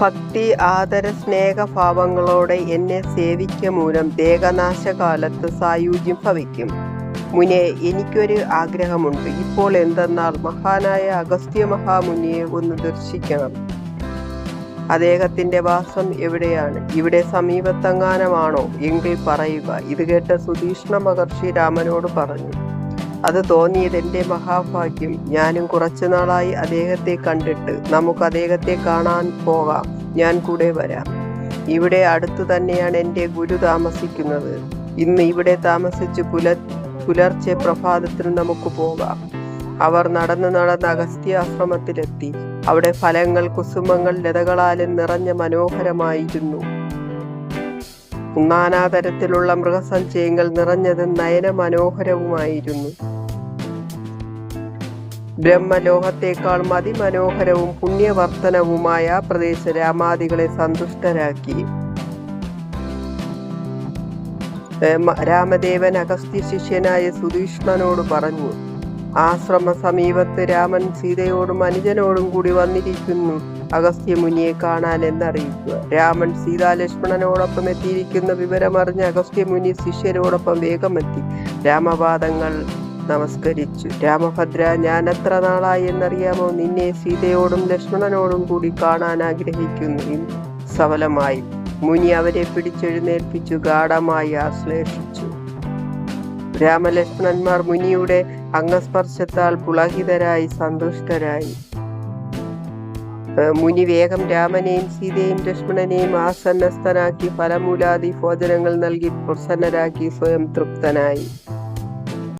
ഭക്തി ആദര സ്നേഹഭാവങ്ങളോടെ എന്നെ സേവിക്ക മൂലം ദേഹനാശകാലത്ത് സായുജ്യം ഭവിക്കും. മുനെ എനിക്കൊരു ആഗ്രഹമുണ്ട്. ഇപ്പോൾ എന്തെന്നാൽ മഹാനായ അഗസ്ത്യ മഹാമുനിയെ ഒന്ന് ദർശിക്കണം. അദ്ദേഹത്തിന്റെ വാസം എവിടെയാണ്? ഇവിടെ സമീപത്തെങ്ങാനമാണോ? എങ്കിൽ പറയുക. ഇത് കേട്ട സുധീഷ്ണ മഹർഷി രാമനോട് പറഞ്ഞു. അത് തോന്നിയത് എന്റെ മഹാഭാഗ്യം. ഞാനും കുറച്ചു നാളായി അദ്ദേഹത്തെ കണ്ടിട്ട് നമുക്ക് അദ്ദേഹത്തെ കാണാൻ പോകാം. ഞാൻ കൂടെ വരാം. ഇവിടെ അടുത്തു തന്നെയാണ് എന്റെ ഗുരു താമസിക്കുന്നത്. ഇന്ന് ഇവിടെ താമസിച്ച് പുല പുലർച്ചെ പ്രഭാതത്തിന് നമുക്ക് പോകാം. അവർ നടന്ന് നടന്ന് അഗസ്ത്യാശ്രമത്തിലെത്തി. അവിടെ ഫലങ്ങൾ കുസുമങ്ങൾ ലതകളാലും നിറഞ്ഞ മനോഹരമായിരുന്നു. നാനാതരത്തിലുള്ള മൃഗസഞ്ചയങ്ങൾ നിറഞ്ഞതും നയനമനോഹരവുമായിരുന്നു. മനോഹരവുമായിരുന്നു മതിമനോഹരവും പുണ്യവർത്തനവുമായ പ്രദേശ രാമാദികളെ സന്തുഷ്ടരാക്കി. രാമദേവൻ അഗസ്ത്യ ശിഷ്യനായ സുധീഷ്ണനോട് പറഞ്ഞു ആശ്രമ സമീപത്ത് രാമൻ സീതയോടും അനുജനോടും കൂടി വന്നിരിക്കുന്നു. അഗസ്ത്യ മുനിയെ കാണാൻ എന്നറിയിക്കുക. രാമൻ സീതാലക്ഷ്മണനോടൊപ്പം എത്തിയിരിക്കുന്ന വിവരമറിഞ്ഞ് അഗസ്ത്യ മുനി ശിഷ്യരോടൊപ്പം വേഗമെത്തി. രാമപാദങ്ങൾ നമസ്കരിച്ചു. രാമഭദ്ര ഞാൻ എത്ര നാളായി എന്നറിയാമോ? നിന്നെ സീതയോടും ലക്ഷ്മണനോടും കൂടി കാണാൻ ആഗ്രഹിക്കുന്നു സഫലമായി മുനി അവരെ പിടിച്ചെഴുന്നേൽപ്പിച്ചു ഗാഠമായി ആശ്ലേഷിച്ചു. രാമലക്ഷ്മണന്മാർ മുനിയുടെ അംഗസ്പർശത്താൽ പുളകിതരായി സന്തുഷ്ടരായി. മുനി വേഗം രാമനെയും സീതയും ലക്ഷ്മണനെയും ആസന്നസ്ഥനാക്കി ഫലമൂലാദി ഭോജനങ്ങൾ നൽകി പ്രസന്നരാക്കി സ്വയം തൃപ്തനായി.